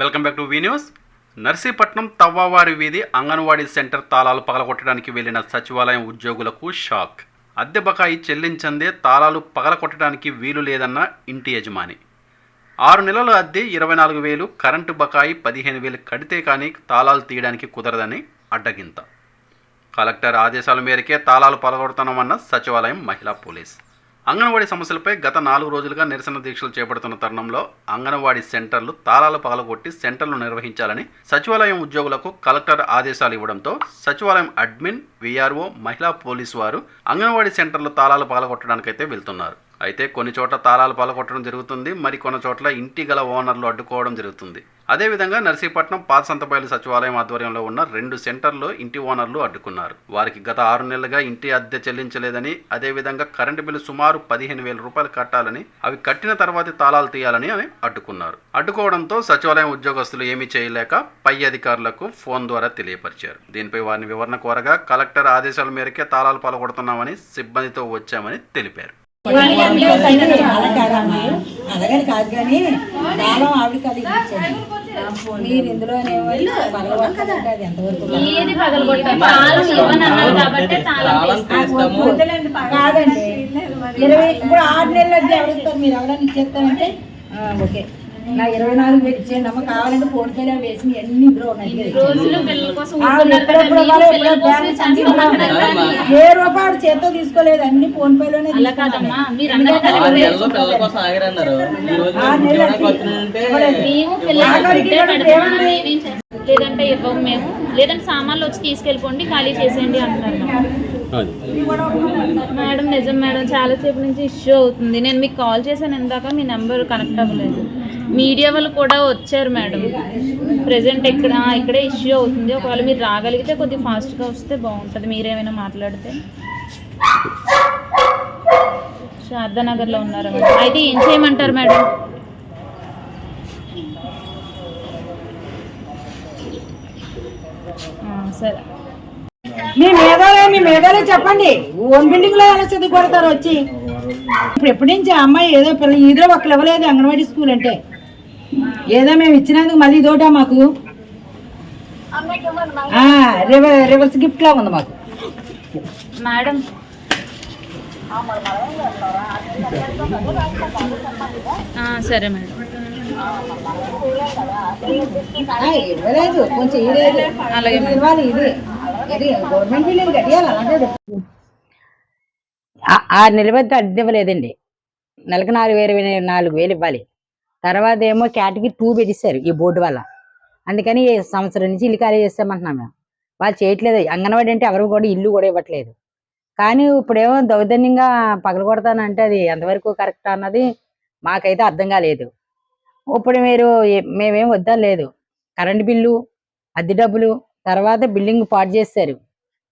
Welcome back to V news. Narsipatnam తవ్వావారి వీధి anganwadi centre తాళాలు పగలగొట్టడానికి వెళ్ళిన సచివాలయం ఉద్యోగులకు షాక్. అద్దె బకాయి చెల్లించందే తాళాలు పగలగొట్టడానికి వీలు లేదన్న ఇంటి యజమాని. ఆరు నెలల అద్దె ఇరవై నాలుగు వేలు కరెంటు బకాయి పదిహేను వేలు కడితే కానీ తాళాలు తీయడానికి కుదరదని అడ్డగింత. కలెక్టర్ ఆదేశాల మేరకే తాళాలు పగలగొడుతున్నామన్న సచివాలయం మహిళా పోలీస్. అంగన్వాడీ సమస్యలపై గత నాలుగు రోజులుగా నిరసన దీక్షలు చేపడుతున్న తరుణంలో అంగన్వాడీ సెంటర్లు తాళాలు పగలగొట్టి సెంటర్లు నిర్వహించాలని సచివాలయం ఉద్యోగులకు కలెక్టర్ ఆదేశాలు ఇవ్వడంతో సచివాలయం అడ్మిన్ వీఆర్ఓ మహిళా పోలీసు వారు అంగన్వాడీ సెంటర్లు తాళాలు పగలగొట్టడానికైతే వెళ్తున్నారు. అయితే కొన్ని చోట్ల తాళాలు పగలగొట్టడం జరుగుతుంది మరి కొన్ని చోట్ల ఇంటి గల ఓనర్లు అడ్డుకోవడం జరుగుతుంది. అదేవిధంగా నర్సీపట్నం పాతసంతపల్లి సచివాలయం ఆధ్వర్యంలో ఉన్న రెండు సెంటర్లు ఇంటి ఓనర్లు అడ్డుకున్నారు. వారికి గత ఆరు నెలలుగా ఇంటి అద్దె చెల్లించలేదని అదేవిధంగా కరెంటు బిల్లు సుమారు పదిహేను వేల రూపాయలు కట్టాలని అవి కట్టిన తర్వాత తాళాలు తీయాలని అని అడ్డుకున్నారు. అడ్డుకోవడంతో సచివాలయం ఉద్యోగస్తులు ఏమీ చేయలేక పై అధికారులకు ఫోన్ ద్వారా తెలియపరిచారు. దీనిపై వారిని వివరణ కోరగా కలెక్టర్ ఆదేశాల మేరకే తాళాలు పాల్గొడుతున్నామని సిబ్బందితో వచ్చామని తెలిపారు. అలాగని కాదు కానీ కాలం ఆవిడ కలిగించండి మీరు ఏది పగలగొట్టాలి తాళం ఇవ్వనన్నారు కాబట్టి తాళం తీస్తాం. వద్దులేండి, కాదండి. ఇరవై ఇప్పుడు ఆరు నెలలు ఇస్తారు మీరు ఎవరైనా ఇచ్చేస్తారంటే? ఓకే. నా ఇరవై నాలుగు వేలు ఇచ్చేయండి. అమ్మ కావాలంటే ఫోన్ పేలో వేసి అన్ని ఇందులో ఉన్నాయి. ఏ రూపాయలు చేత్తో తీసుకోలేదు. అన్ని ఫోన్ పేలోనే. లేదంటే ఇవ్వము మేము. లేదంటే సామాన్లు వచ్చి తీసుకెళ్ళిపోండి ఖాళీ చేసేయండి అంటున్నారు మేడం నిజం మేడం చాలాసేపు నుంచి ఇష్యూ అవుతుంది. నేను మీకు కాల్ చేశాను ఇందాక మీ నెంబర్ కనెక్ట్ అవ్వలేదు. మీడియా వాళ్ళు కూడా వచ్చారు మేడం. ప్రజెంట్ ఇక్కడ ఇక్కడే ఇష్యూ అవుతుంది. ఒకవేళ మీరు రాగలిగితే కొద్దిగా ఫాస్ట్గా వస్తే బాగుంటుంది. మీరేమైనా మాట్లాడితే? శారదానగర్లో ఉన్నారా? అయితే ఏం చేయమంటారు మేడం ఆ, సరే. మీ మేధాలే మీ మేధాలే చెప్పండి. ఓన్ బిల్డింగ్లో ఎలా చదువు కొడతారు వచ్చి? ఇప్పుడు ఎప్పటి నుంచి ఆ అమ్మాయి ఏదో పిల్ల ఇదో ఒకళ్ళు ఇవ్వలేదు అంగన్వాడీ స్కూల్ అంటే ఏదో మేము ఇచ్చినందుకు మళ్ళీ ఇదోటా మాకు? రివర్స్ గిఫ్ట్ లా ఉంది మాకు. మేడం. సరే మేడం. ఇవ్వలేదు కొంచెం ఇవ్వలేదు. ఇవ్వాలి ఇది. ఇది గవర్నమెంట్ బిల్డింగ్ కట్టియాలి అలాంటి ఆరు నెలల వద్ద అద్దె ఇవ్వలేదండి నెలకు నాలుగు వేలు నాలుగు వేలు ఇవ్వాలి. తర్వాత ఏమో కేటగిరీ టూ పెట్టిస్తారు ఈ బోర్డు వల్ల అందుకని ఈ సంవత్సరం నుంచి ఇల్లు ఖాళీ చేస్తామంటున్నాం మేము. వాళ్ళు చేయట్లేదు. అంగన్వాడీ అంటే ఎవరు కూడా ఇల్లు కూడా ఇవ్వట్లేదు. కానీ ఇప్పుడేమో దౌర్జన్యంగా పగలగొడతానంటే అది ఎంతవరకు కరెక్ట్ అన్నది మాకైతే అర్థం కాలేదు. ఇప్పుడు మీరు మేమేం వద్దా లేదు కరెంట్ బిల్లు అద్దె డబ్బులు తర్వాత బిల్డింగ్ పాడు చేస్తారు.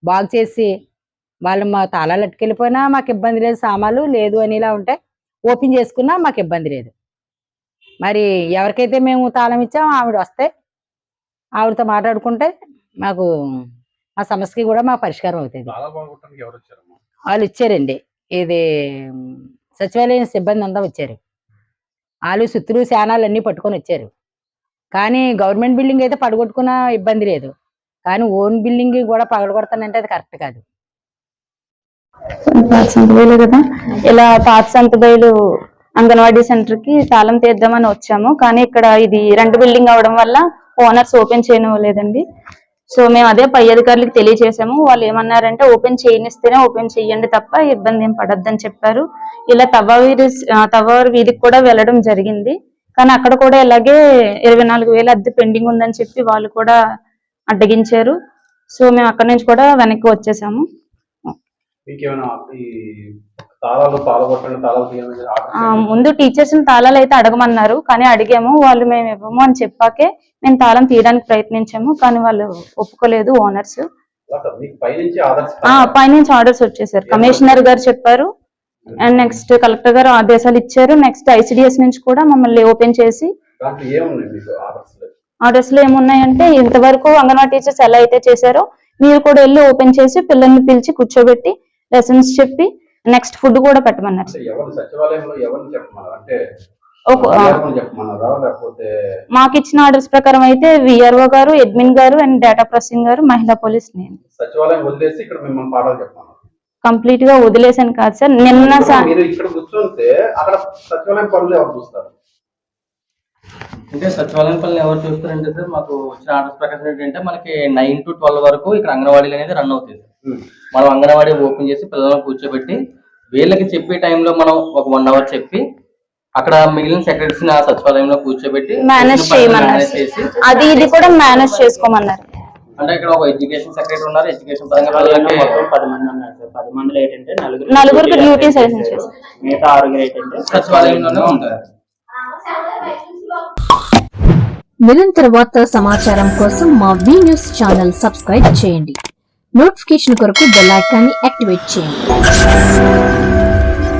బాగు చేసి వాళ్ళు మా తాళాలు అట్టుకెళ్ళిపోయినా మాకు ఇబ్బంది లేదు సామాన్లు లేదు అని ఇలా ఉంటే ఓపెన్ చేసుకున్నా మాకు ఇబ్బంది లేదు. మరి ఎవరికైతే మేము తాళం ఇచ్చామో ఆవిడ వస్తే ఆవిడతో మాట్లాడుకుంటే మాకు ఆ సమస్యకి కూడా మా పరిష్కారం అవుతుంది. వాళ్ళు ఇచ్చారండి. ఇది సచివాలయం సిబ్బంది అంతా వచ్చారు. వాళ్ళు సుత్తులు శానాలు అన్నీ పట్టుకొని వచ్చారు. కానీ గవర్నమెంట్ బిల్డింగ్ అయితే పడగొట్టుకున్న ఇబ్బంది లేదు. కానీ ఓన్ బిల్డింగ్ కూడా పగలగొడతానంటే అది కరెక్ట్ కాదు. పాత సంతబయలు కదా? ఇలా పాత అంగన్వాడీ సెంటర్కి తాళం తీద్దామని వచ్చాము. కానీ ఇక్కడ ఇది రెండు బిల్డింగ్ అవడం వల్ల ఓనర్స్ ఓపెన్ చేయనివ్వలేదండి. సో మేము అదే పై అధికారులకు తెలియజేసాము. వాళ్ళు ఏమన్నారంటే ఓపెన్ చేయనిస్తేనే ఓపెన్ చేయండి తప్ప ఇబ్బంది ఏం పడద్దని చెప్పారు. ఇలా తవ్వవీరి తవ్వవారి వీధికి కూడా వెళ్ళడం జరిగింది. కానీ అక్కడ కూడా ఇలాగే ఇరవై నాలుగు వేలు అద్దె పెండింగ్ ఉందని చెప్పి వాళ్ళు కూడా అడ్డగించారు. సో మేము అక్కడి నుంచి కూడా వెనక్కి వచ్చేసాము. తాళాలు పాల్గొట్టండి తాళాలు తీయాలని ఆ, ముందు టీచర్స్ తాళాలు అయితే అడగమన్నారు కానీ అడిగాము వాళ్ళు మేము ఇవ్వము అని చెప్పాకే మేము తాళం తీయడానికి ప్రయత్నించాము కానీ వాళ్ళు ఒప్పుకోలేదు ఓనర్స్. పైనుంచి ఆర్డర్స్ వచ్చేసారు. కమిషనర్ గారు చెప్పారు అండ్ నెక్స్ట్ కలెక్టర్ గారు ఆదేశాలు ఇచ్చారు నెక్స్ట్ ఐసిడిఎస్ నుంచి కూడా మమ్మల్ని ఓపెన్ చేసి ఆర్డర్స్లో? ఏమున్నాయంటే ఇంతవరకు అంగన్వాడీ టీచర్స్ ఎలా అయితే చేశారో మీరు కూడా వెళ్ళి ఓపెన్ చేసి పిల్లల్ని పిలిచి కూర్చోబెట్టి లెసన్స్ చెప్పి నెక్స్ట్ ఫుడ్ కూడా పెట్టమన్నారు. మాకు ఇచ్చిన ఆర్డర్స్ ప్రకారం అయితే విఆర్ఓ గారు అడ్మిన్ గారు అండ్ డేటా ప్రాసెసింగ్ గారు మహిళా పోలీస్ నేను. కంప్లీట్గా వదిలేసాను కాదు సార్. నిన్న అంటే సచివాలయం పనులు ఎవరు చూస్తారంటే సార్ మాకు వచ్చిన ఆర్డర్స్ ప్రకారం ఏంటంటే మనకి నైన్ టు ట్వెల్వ్ వరకు ఇక్కడ అంగన్వాడీలు అనేది రన్ అవుతుంది. మనం అంగన్వాడీ ఓపెన్ చేసి పిల్లలను కూర్చోబెట్టి వీళ్ళకి చెప్పే టైంలో మనం ఒక వన్ అవర్ చెప్పి అక్కడ మిగిలిన సెక్రటరీస్ ఆ సచివాలయంలో కూర్చోబెట్టి మేనేజ్ చేయమన్నారు. మేనేజ్ చేసి అది ఇది కూడా మేనేజ్ చేసుకోమన్నారు. అంటే ఇక్కడ ఒక ఎడ్యుకేషన్ సెక్రటరీ ఉన్నారు. ఎడ్యుకేషన్ పరంగా మొత్తం పది మంది ఉన్నారు సార్. పది మందిలో ఏంటంటే నలుగురు నలుగురికి చేశారు. మిగతా ఆరుగురు ఏంటంటే సచివాలయంలోనే ఉంటారు. నిరంతర వార్తా సమాచారం కోసం మా వి న్యూస్ ఛానల్ సబ్స్క్రైబ్ చేయండి. నోటిఫికేషన్ కొరకు బెల్ ఐకాన్ని యాక్టివేట్ చేయండి.